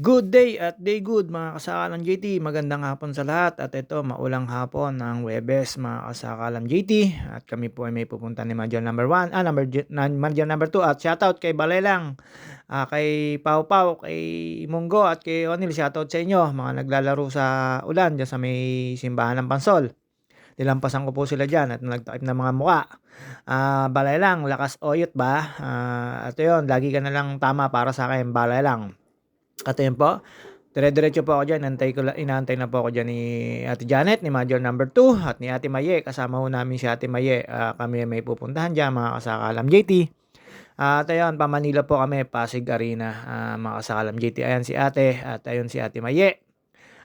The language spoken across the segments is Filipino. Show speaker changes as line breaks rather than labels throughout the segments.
Good day at day good mga kasakalang JT. Magandang hapon sa lahat at ito maulang hapon ng Webes mga kasakalang JT at kami po ay may pupunta ni Major number 1, ah number Major number 2 at shoutout kay Balelang, ah, kay Pau Pau, kay Munggo at kay Onil shoutout sa inyo mga naglalaro sa ulan dyan sa may simbahan ng Pansol. Nilampasan ko po sila dyan at nagtakip ng mga muka. Ah, balay lang, lakas oyot ba? Ah, at yun, lagi ka na lang tama para sa akin, balay lang. At ayun po, dire-diretso po ako dyan. Antay ko, inaantay na po ako dyan ni Ate Janet, ni Major number 2, at ni Ate Maye. Kasama ho namin si Ate Maye. Ah, kami may pupuntahan dyan, mga kasakalam JT. at ayun, pa Manila po kami, Pasig Arena, ah, mga kasakalam JT. Ayan si Ate, at ayun si Ate Maye.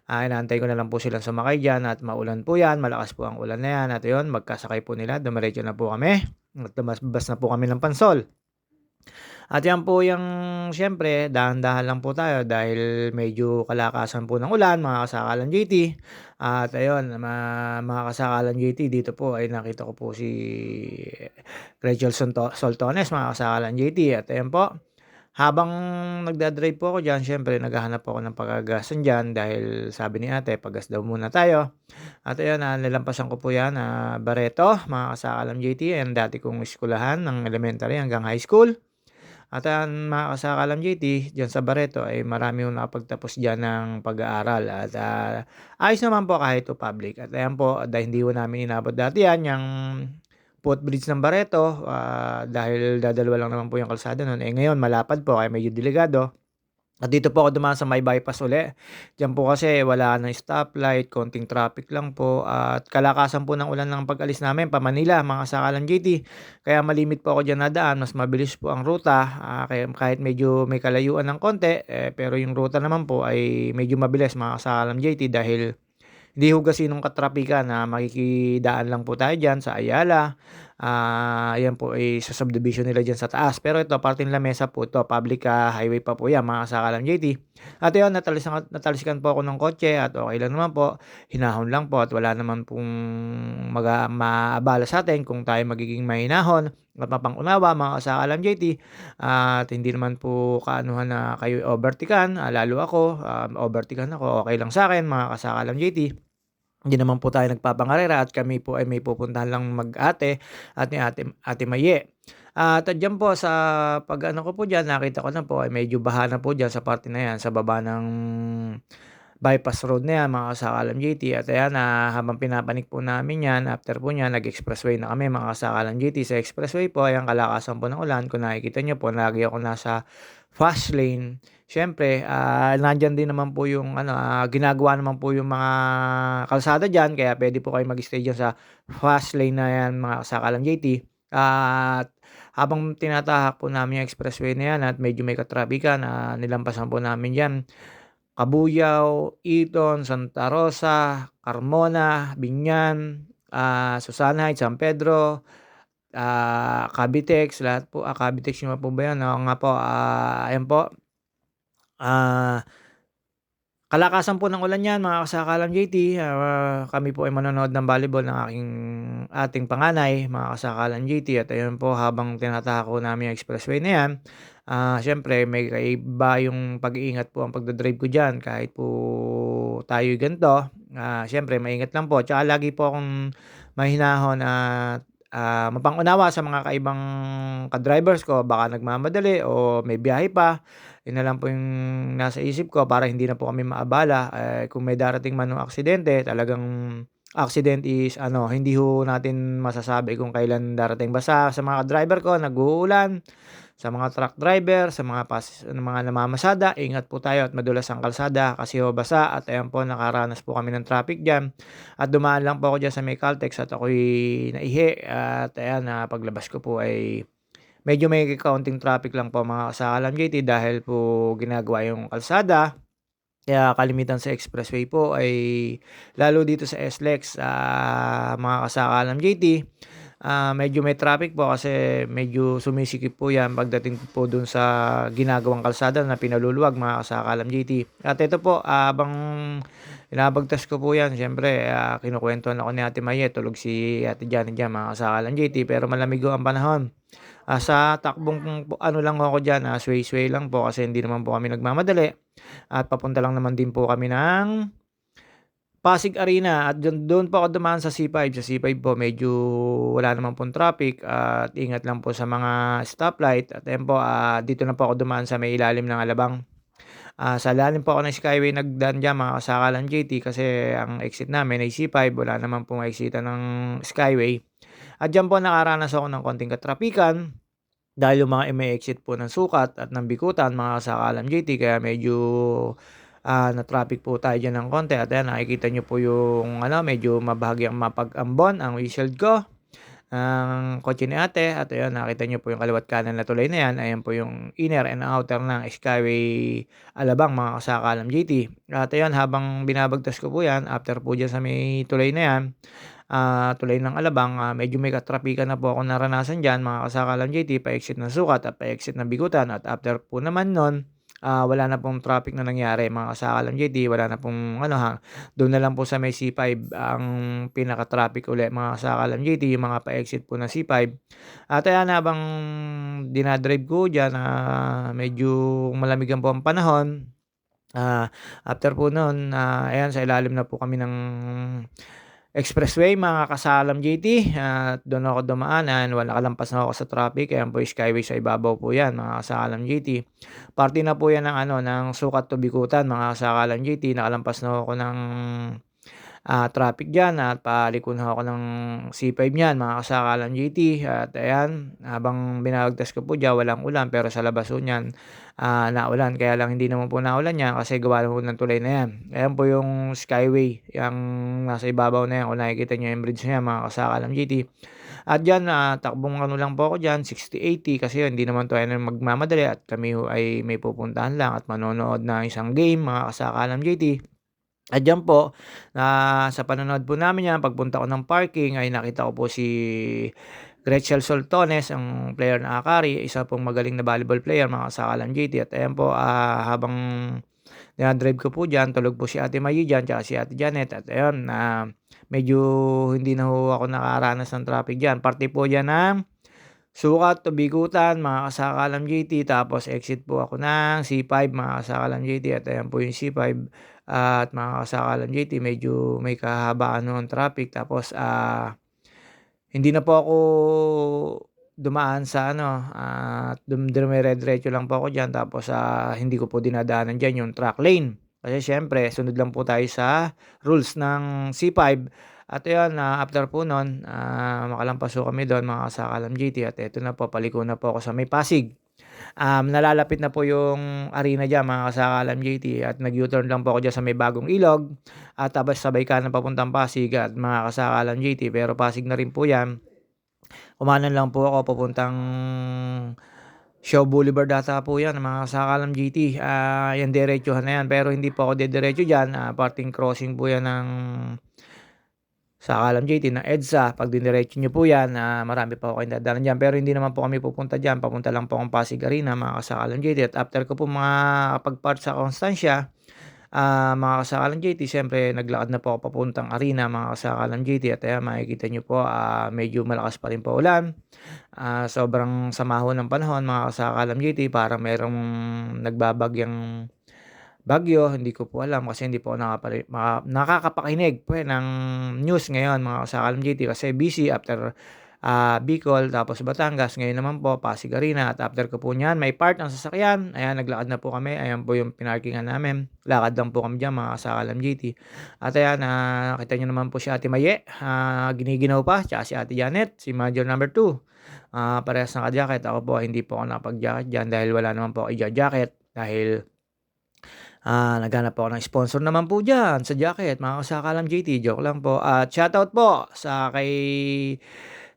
Ah, inaantay ko na lang po silang sumakay dyan at maulan po yan, malakas po ang ulan na yan. At ayun, magkasakay po nila, dumiretso na po kami. At lumasbas na po kami ng pansol. At yan po yung siyempre dahan-dahan lang po tayo dahil medyo kalakasan po ng ulan mga kasakalan JT. At ayun ma mga kasakalan JT dito po ay nakita ko po si Rachel Soltones mga kasakalan JT at ayun po. Habang nagda-drive po ako diyan siyempre naghahanap ako ng pagagasan diyan dahil sabi ni ate pagas daw muna tayo. At ayun ah, nilampasan ko po yan ah, Barreto mga kasakalan JT ang dati kong eskulahan ng elementary hanggang high school. At ang mga kasakalam JT, diyan sa Barreto ay marami yung nakapagtapos diyan ng pag-aaral at ah, ayos naman po kahit to public. At ayan po, dahil hindi po namin inabot dati yan, yung footbridge ng Barreto, ah, dahil dadalawa lang naman po yung kalsada noon. Eh ngayon, malapad po, kaya medyo delikado. At dito po ako dumaan sa may bypass uli. Diyan po kasi wala ng stoplight, konting traffic lang po at kalakasan po ng ulan ng pag-alis namin pa Manila, mga sakalan GT. Kaya malimit po ako diyan na daan, mas mabilis po ang ruta. kaya kahit medyo may kalayuan ng konti, eh, pero yung ruta naman po ay medyo mabilis mga sakalan JT dahil hindi ho gasinong katrapikan na makikidaan lang po tayo diyan sa Ayala. Ah, ayan po ay sa subdivision nila diyan sa taas. Pero ito parting lamesa po ito, public ah, highway pa po yan mga kasakalam JT. At ayun, natalisan, natalisikan po ako ng kotse at okay lang naman po. Hinahon lang po at wala naman pong maga, maabala sa atin kung tayo magiging mahinahon at mapangunawa mga kasakalam JT. At hindi naman po kaanuhan na kayo overtikan, ah, lalo ako, um, overtikan ako, okay lang sa akin mga kasakalam JT. Hindi naman po tayo nagpapangarera at kami po ay may pupuntahan lang mag-ate at ni Ate, Ate Maye. At diyan po sa pag-ano ko po diyan, nakita ko na po ay medyo baha na po diyan sa parte na yan, sa baba ng bypass road na yan, mga kasakalam JT. At ayan, ah, habang pinapanik po namin yan, after po niyan, nag-expressway na kami, mga kasakalam JT. Sa expressway po, ayan, kalakasan po ng ulan. Kung nakikita nyo po, lagi ako nasa fast lane. Siyempre, ah, nandiyan din naman po yung ano, ah, ginagawa naman po yung mga kalsada diyan kaya pwede po kayo mag-stay diyan sa fast lane na yan mga kasakalam JT. At habang tinatahak po namin yung expressway na yan at medyo may katrapikan, ah, nilampasan po namin diyan. Kabuyao, Eton, Santa Rosa, Carmona, Binyan, ah, Susana Heights, San Pedro, ah, Cavitex, lahat po, ah, Cavitex nyo po ba yan? Oo nga po, ah, ayan po. Ah, kalakasan po ng ulan yan mga kasakalam JT. Ah, kami po ay manonood ng volleyball ng aking ating panganay, mga kasakalan JT. At ayun po, habang tinatahak ko namin yung expressway na yan, ah, syempre may kaiba yung pag-iingat po ang pagdadrive ko dyan. Kahit po tayo ganito, ah, syempre maingat lang po. Tsaka lagi po akong mahinahon at ah, mapangunawa sa mga kaibang ka-drivers ko. Baka nagmamadali o may biyahe pa. Yun na lang po yung nasa isip ko para hindi na po kami maabala. Eh, kung may darating man ng aksidente, talagang accident is ano, hindi ho natin masasabi kung kailan darating. Basta sa mga driver ko, nag-uulan, sa mga truck driver, sa mga pas, mga namamasada, ingat po tayo at madulas ang kalsada kasi ho basa at ayan po nakaranas po kami ng traffic jam at dumaan lang po ako dyan sa may Caltex at ako'y naihi at ayan na paglabas ko po ay medyo may kaunting traffic lang po mga kasakalam JT dahil po ginagawa yung kalsada. Kaya kalimitan sa expressway po ay lalo dito sa SLEX ah, mga kasakalam JT. Ah, medyo may traffic po kasi medyo sumisikip po yan pagdating po dun sa ginagawang kalsada na pinaluluwag mga kasakalam JT. At ito po, ah, habang Binabagtas ko po yan. Siyempre, ah, kinukuwentuhan ako ni Ate Maye. Tulog si Ate Janet dyan, mga kasakalan JT. Pero malamig ang panahon. Ah, sa takbong ano lang ako dyan, ah, sway-sway lang po kasi hindi naman po kami nagmamadali. At papunta lang naman din po kami ng Pasig Arena at dun doon po ako dumaan sa C5. Sa C5 po medyo wala naman pong traffic at ingat lang po sa mga stoplight at ayan po, ah, dito na po ako dumaan sa may ilalim ng Alabang. Ah, sa ilalim po ako ng Skyway nagdaan diyan mga kasakalan JT kasi ang exit namin ay C5, wala naman pong ma-exit-an ng Skyway. At diyan po nakaranas ako ng konting katrapikan dahil yung mga ime-exit po ng Sukat at ng Bikutan mga kasakalan JT kaya medyo ah, na-traffic po tayo diyan ng konti. At ayan nakikita niyo po yung ano medyo mabahagyang mapag-ambon ang windshield ko ang kotse ni ate. At ayan nakita niyo po yung kaliwat kanan na tulay na yan. Ayan po yung inner and outer ng Skyway Alabang mga kasakalam GT at ayan habang binabagtas ko po yan after po dyan sa may tulay na yan ah, tulay ng Alabang ah, medyo may katrapikan na po ako naranasan dyan mga kasakalam JT pa-exit ng sukat at pa-exit ng bigutan. At after po naman nun ah, wala na pong traffic na nangyari mga kasakalam JT wala na pong ano ha. Doon na lang po sa may C5 ang pinaka-traffic uli mga kasakalam JT yung mga pa-exit po na C5 at ayan habang dinadrive ko dyan ah, medyo malamigan po ang panahon ah, after po nun ah, ayan sa ilalim na po kami ng expressway mga kasalam JT at doon ako dumaanan wala kalampas na ako sa traffic. Ayan po skyway sa ibabaw po yan mga kasalam JT parte na po yan ng ano ng sukat to bikutan mga kasakalan JT nakalampas na ako ng ah, traffic dyan at paliko na ako ng C5 niyan mga kasakalan JT at ayan habang binabagtas ko po dyan walang ulan pero sa labas po niyan ah, naulan. Kaya lang hindi naman po naulan yan kasi gawa na po ng tulay na yan. Ayan po yung skyway yung nasa ibabaw na yan. Kung nakikita nyo yung bridge na yan mga kasakalan JT at dyan, ah, takbong ano lang po ako dyan, 60-80 kasi hindi naman tayo magmamadali at kami ay may pupuntahan lang at manonood ng isang game, mga kasakalam JT. At dyan po, na sa panonood po namin yan, pagpunta ko ng parking ay nakita ko po si Gretchen Soltones, ang player na Akari, isa pong magaling na volleyball player, mga kasakalam JT. At ayan po, ah, habang dinadrive ko po dyan, tulog po si Ate Mayi dyan, tsaka si Ate Janet. At ayun, na medyo hindi na ako nakaranas ng traffic dyan. Parte po dyan ng Sukat to Bigutan, mga kasakalam JT. Tapos exit po ako ng C5, mga kasakalam JT. At ayan po yung C5 at mga kasakalam JT. Medyo may kahabaan ng traffic. Tapos ah hindi na po ako dumaan sa ano at uh, dumidiretso lang po ako dyan. Tapos ah hindi ko po dinadaanan dyan yung track lane. Kasi siyempre, sunod lang po tayo sa rules ng C5. At ayun, uh, after po nun, uh, makalampas po kami doon mga kasakalam GT. At ito na po, paliko na po ako sa may Pasig. Um, nalalapit na po yung arena dyan mga kasakalam GT. At nag-U-turn lang po ako dyan sa may bagong ilog. At tapos sabay ka na papuntang Pasig at mga kasakalam GT. Pero Pasig na rin po yan. Kumanan lang po ako papuntang Shaw Boulevard data po yan, mga kasakalam GT. Ah, yan diretsuhan na yan. Pero hindi po ako didiretso dyan. Ah, parting crossing po yan ng Sakalam GT ng EDSA. Pag diniretso nyo po yan, ah, marami pa ako kayong dadalan dyan. Pero hindi naman po kami pupunta dyan. Papunta lang po akong Pasig Arena, mga kasakalam GT. At after ko po mga pagpart sa Constancia, Ah, mga kasakalan JT, siyempre naglakad na po ako papuntang arena mga kasakalan JT at ayan makikita nyo po ah, medyo malakas pa rin po ulan. Ah, sobrang samaho ng panahon mga kasakalan JT parang merong nagbabagyang bagyo, hindi ko po alam kasi hindi po nakapari, maka, nakakapakinig po eh, ng news ngayon mga kasakalan JT kasi busy after ah, Bicol, tapos Batangas. Ngayon naman po, Pasig Arena. At after ko po niyan, may part ng sasakyan. Ayan, naglakad na po kami. Ayan po yung pinarkingan namin. Lakad lang po kami dyan, mga kasakalam GT. At ayan, uh, nakita nyo naman po si Ate Maye. Uh, giniginaw pa. Tsaka si Ate Janet, si Major number 2. Uh, parehas naka-jacket. Ako po, hindi po ako nakapag-jacket dyan dahil wala naman po ako i-jacket. Dahil Ah, naghanap po ako ng sponsor naman po dyan sa jacket, mga kasakalam JT, joke lang po. At shoutout po sa kay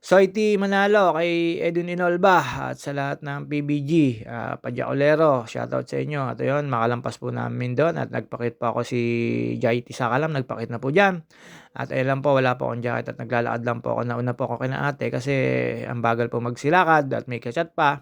Soiti Manalo, kay Edwin Inolba at sa lahat ng PBG, uh, Padyaolero, shoutout sa inyo. At yun, makalampas po namin doon at nagpakit po ako si JT Sakalam, nagpakit na po dyan. At ayun lang po, wala po akong jacket at naglalakad lang po ako. Nauna po ako kina ate kasi ang bagal po magsilakad at may kachat pa.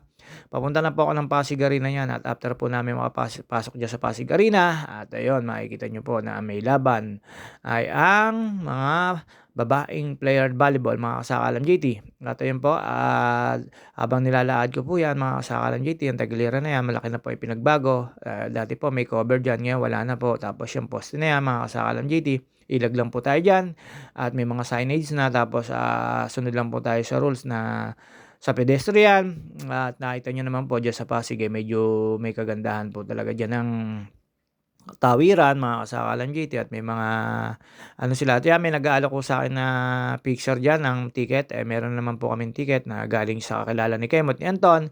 Papunta na po ako ng Pasig Arena yan at after po namin makapasok dyan sa Pasig Arena at ayun, makikita nyo po na may laban ay ang mga babaeng player volleyball, mga kasakalam JT. At ayun po, at habang nilalaad ko po yan, mga kasakalam JT, ang tagiliran na yan, malaki na po yung pinagbago. Uh, dati po may cover dyan, ngayon wala na po. Tapos yung poste na yan, mga kasakalam JT, ilag lang po tayo dyan. At may mga signage na, tapos uh, sunod lang po tayo sa rules na sa pedestrian at nakita nyo naman po dyan sa Pasig eh, medyo may kagandahan po talaga dyan ng tawiran mga kasakalan GT at may mga ano sila at yan may nag-aalok ko sa akin na picture dyan ng ticket eh meron naman po kaming ticket na galing sa kakilala ni Kemot ni Anton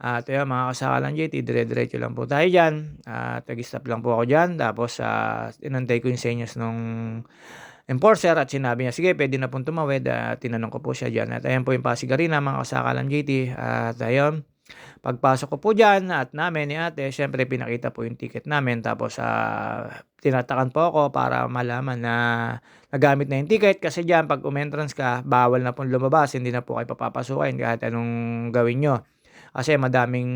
at yun mga kasakalan JT, dire-diretso lang po tayo dyan. At nag-stop lang po ako dyan. Tapos uh, inantay ko yung senyas nung enforcer at sinabi niya, sige, pwede na pong tumawid. Uh, tinanong ko po siya dyan. At ayan po yung Pasig Arena, mga kasakalan GT. At ayun, pagpasok ko po dyan at namin ni ate, syempre pinakita po yung ticket namin. Tapos uh, tinatakan po ako para malaman na nagamit na yung ticket. Kasi dyan, pag umentrance ka, bawal na pong lumabas. Hindi na po kayo papapasukin kahit anong gawin nyo. Kasi madaming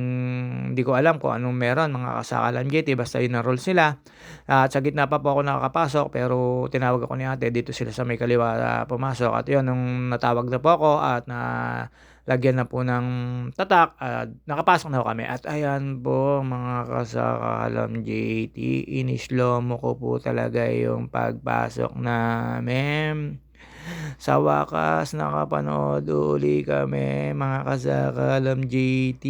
hindi ko alam kung anong meron mga kasakalan GT basta yun ang rules nila. At sa gitna pa po ako nakakapasok pero tinawag ako ni ate dito sila sa may kaliwa uh, pumasok. At yun nung natawag na po ako at na lagyan na po ng tatak at nakapasok na kami. At ayan po mga kasakalam JT, inislomo ko po talaga yung pagpasok namin. Sa wakas, nakapanood uli kami mga kasakalam JT.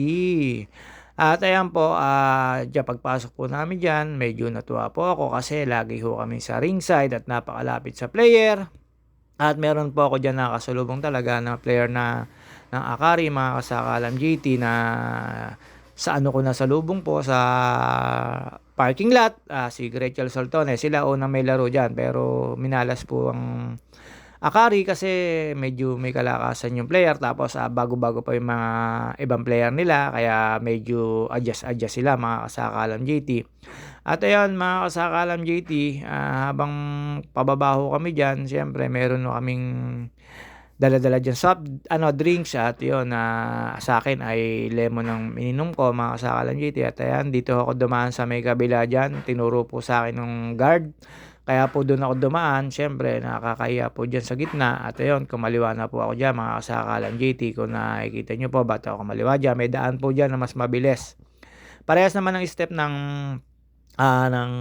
At ayan po, uh, dyan pagpasok po namin dyan, medyo natuwa po ako kasi lagi ho kami sa ringside at napakalapit sa player. At meron po ako dyan nakasulubong talaga na player na ng Akari, mga kasakalam GT na sa ano ko na sa lubong po sa parking lot, uh, si Gretchen Soltone, sila unang may laro dyan pero minalas po ang Akari kasi medyo may kalakasan yung player tapos uh, bago-bago pa yung mga ibang player nila kaya medyo adjust-adjust sila mga kasakalam JT. At ayun mga kasakalam JT, uh, ah, habang pababaho kami dyan, siyempre meron no kaming dala-dala dyan soft ano, drinks at yun na uh, sa akin ay lemon ang ininom ko mga kasakalam JT at ayan dito ako dumaan sa may kabila dyan tinuro po sa akin ng guard kaya po doon ako dumaan, syempre nakakahiya po dyan sa gitna. At ayun, kumaliwa na po ako dyan, mga kasakalan JT. Kung nakikita nyo po, ba't ako kumaliwa dyan? May daan po dyan na mas mabilis. Parehas naman ang step ng uh, ng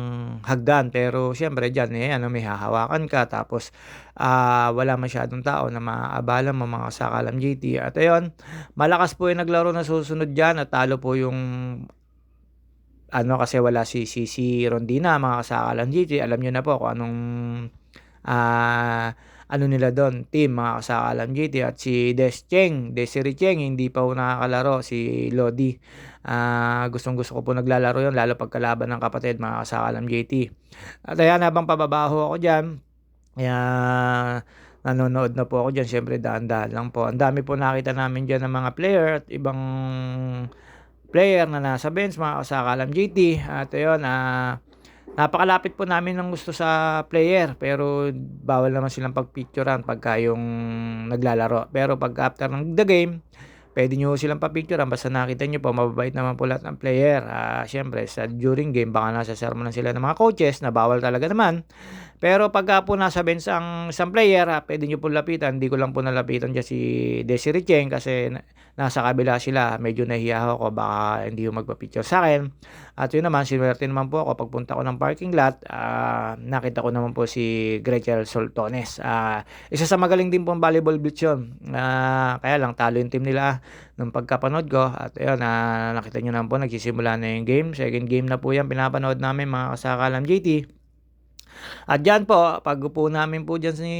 hagdan. Pero syempre diyan eh ano may hahawakan ka tapos uh, wala masyadong tao na maaabala mo mga sakalam GT at ayun malakas po yung naglaro na susunod diyan at talo po yung ano kasi wala si si, si Rondina mga kasakalan GT alam niyo na po kung anong uh, ano nila doon team mga kasakalan GT at si Des Cheng Desiree Cheng hindi pa po nakakalaro si Lodi uh, gustong gusto ko po naglalaro yon lalo pagkalaban ng kapatid mga kasakalan GT at ayan habang pababaho ako dyan kaya nanonood na po ako dyan syempre daan-daan lang po ang dami po nakita namin dyan ng mga player at ibang player na nasa bench, mga kasakalam GT. At ayun, uh, napakalapit po namin ng gusto sa player pero bawal naman silang pagpicturean pagka yung naglalaro. Pero pag after ng the game, pwede nyo silang papicturean basta nakita nyo po mababait naman po lahat ng player. Uh, Siyempre, sa during game baka nasa sermon na sila ng mga coaches na bawal talaga naman. Pero pagka po nasa bench ang isang player, uh, pwede nyo po lapitan. Hindi ko lang po nalapitan dyan si Desiree Cheng kasi nasa kabila sila, medyo nahiya ako, baka hindi yung magpa-picture sa akin. At yun naman, sinuwerte naman po ako, pagpunta ko ng parking lot, uh, nakita ko naman po si Gretchen Soltones. Uh, isa sa magaling din po ang volleyball beach yun. Uh, kaya lang, talo yung team nila nung pagkapanood ko. At ayun, uh, nakita nyo naman po, nagsisimula na yung game. Second game na po yan, pinapanood namin mga kasakalam JT. At dyan po, pag upo namin po dyan si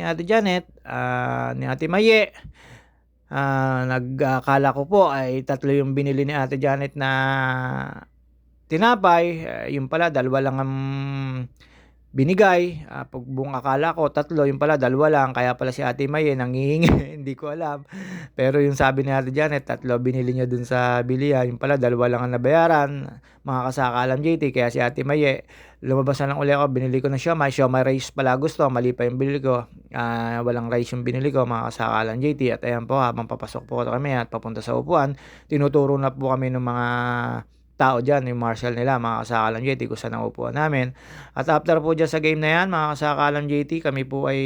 Ate Janet, uh, ni Ate Maye, uh, nagakala ko po ay tatlo yung binili ni Ate Janet na tinapay. Uh, yung pala, dalawa lang ang binigay. Ah, pag buong akala ko tatlo, yung pala dalawa lang. Kaya pala si Ate May eh, nangihingi. Hindi ko alam. Pero yung sabi ni Ate Janet, tatlo binili niya dun sa bilihan. Yung pala dalawa lang ang nabayaran. Mga kasakalam JT. Kaya si Ate May eh, lumabas na lang uli ako. Binili ko ng siomay. Siomay rice pala gusto. Mali pa yung binili ko. Ah, walang rice yung binili ko. Mga kasakalam JT. At ayan po, habang papasok po kami at papunta sa upuan, tinuturo na po kami ng mga tao dyan, yung marshal nila, mga kasakalam JT, kung saan ang upuan namin. At after po dyan sa game na yan, mga kasakalam JT, kami po ay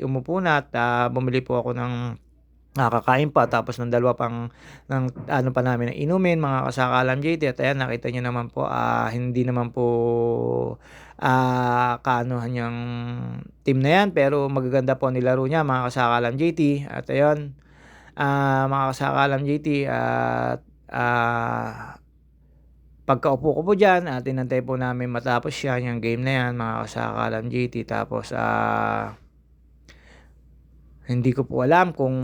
umupo na at ah, bumili po ako ng nakakain pa. Tapos ng dalawa pang ng ano pa namin na inumin mga kasakalam JT at ayan nakita niyo naman po ah, hindi naman po ah kaanuhan yung team na yan. Pero magaganda po nilaro niya mga kasakalam JT at ayun ah mga kasakalam JT at ah pagkaupo ko po dyan, ah, tinantay po namin matapos yan, yung game na yan, mga kasakalam GT. Tapos, ah, hindi ko po alam kung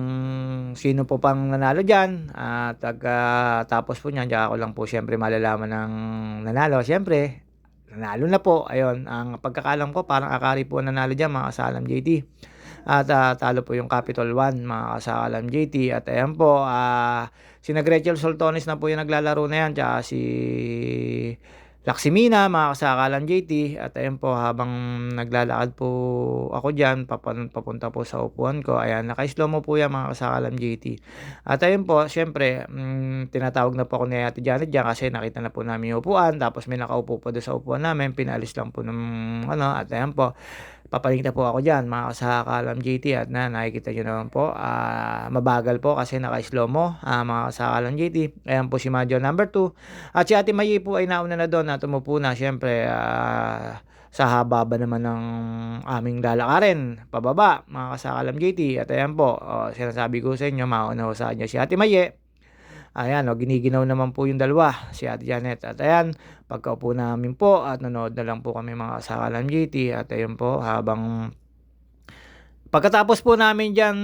sino po pang nanalo dyan. At uh, tapos po niyan, ako lang po siyempre malalaman ng nanalo. Siyempre, nanalo na po. Ayun, ang pagkakalam ko, parang akari po nanalo dyan, mga kasakalam JT. At ah, talo po yung Capital One, mga kasakalam JT. At ayan po, ah, si Gretchen Soltones na po yung naglalaro na yan. Tsaka si Laksimina, mga kasakalam JT. At ayan po, habang naglalakad po ako dyan, papun- papunta po sa upuan ko. Ayan, naka-slow mo po yan, mga kasakalam JT. At ayun po, syempre, mm, tinatawag na po ako ni Ate Janet dyan kasi nakita na po namin yung upuan. Tapos may nakaupo po doon sa upuan namin. Pinalis lang po ng ano. At ayan po, papalinta po ako dyan, mga kasakalam JT. At na, nakikita nyo naman po, ah, mabagal po kasi naka-slow mo, ah, mga kasakalam JT. Ayan po si Majo number 2. At si Ate Mayi po ay nauna na doon at umupo na. Siyempre, ah, sa haba ba naman ng aming lalakarin, pababa, mga kasakalam JT. At ayan po, oh, sinasabi ko sa inyo, mauna ho sa inyo si Ate Maye. Ayan, o, giniginaw naman po yung dalawa, si Ate Janet. At ayan, pagkaupo namin po at nanood na lang po kami mga kasakalam JT. At ayun po, habang Pagkatapos po namin dyan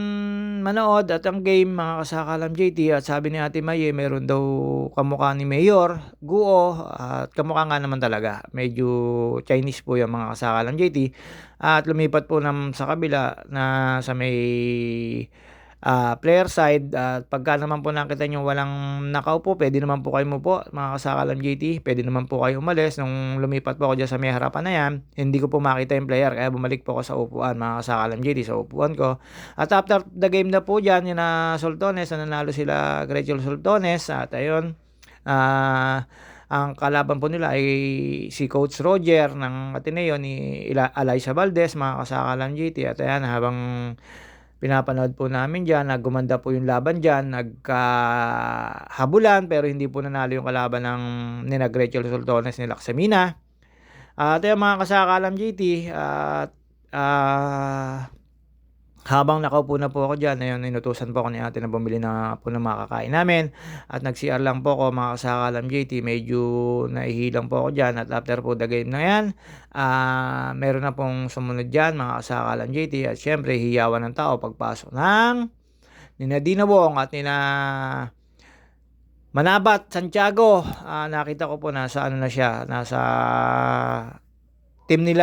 manood at ang game mga kasakalam JT at sabi ni Ate Maye meron daw kamukha ni Mayor, Guo at kamukha nga naman talaga. Medyo Chinese po yung mga kasakalam JT at lumipat po nam sa kabila na sa may ah, player side at pagka naman po nakita nyo walang nakaupo, pwede naman po kayo mupo mga kasakalam JT, pwede naman po kayo umalis. Nung lumipat po ako dyan sa may harapan na yan, hindi ko po makita yung player kaya bumalik po ako sa upuan mga kasakalam JT sa upuan ko. At after the game na po dyan yun na Soltones na nanalo sila Gretchen Soltones at ayun ah ang kalaban po nila ay si Coach Roger ng Ateneo ni Eliza Valdez, mga kasakalam GT. At ayan, habang pinapanood po namin dyan, naggumanda po yung laban dyan, nagkahabulan, pero hindi po nanalo yung kalaban ng nina Gretchen Soltones ni Laksamina. At ayan mga kasakalam GT, at ah, habang nakaupo na po ako dyan, ayun, inutusan po ako ni ate na bumili na po ng mga kakain namin. At nag-CR lang po ako mga kasakalam JT, medyo nahihilang po ako dyan. At after po the game na yan, ah meron na pong sumunod dyan mga kasakalam JT. At syempre, hiyawan ng tao pagpasok ng nina Dina Wong at nina Manabat, Santiago. Ah, nakita ko po nasa ano na siya, nasa team nila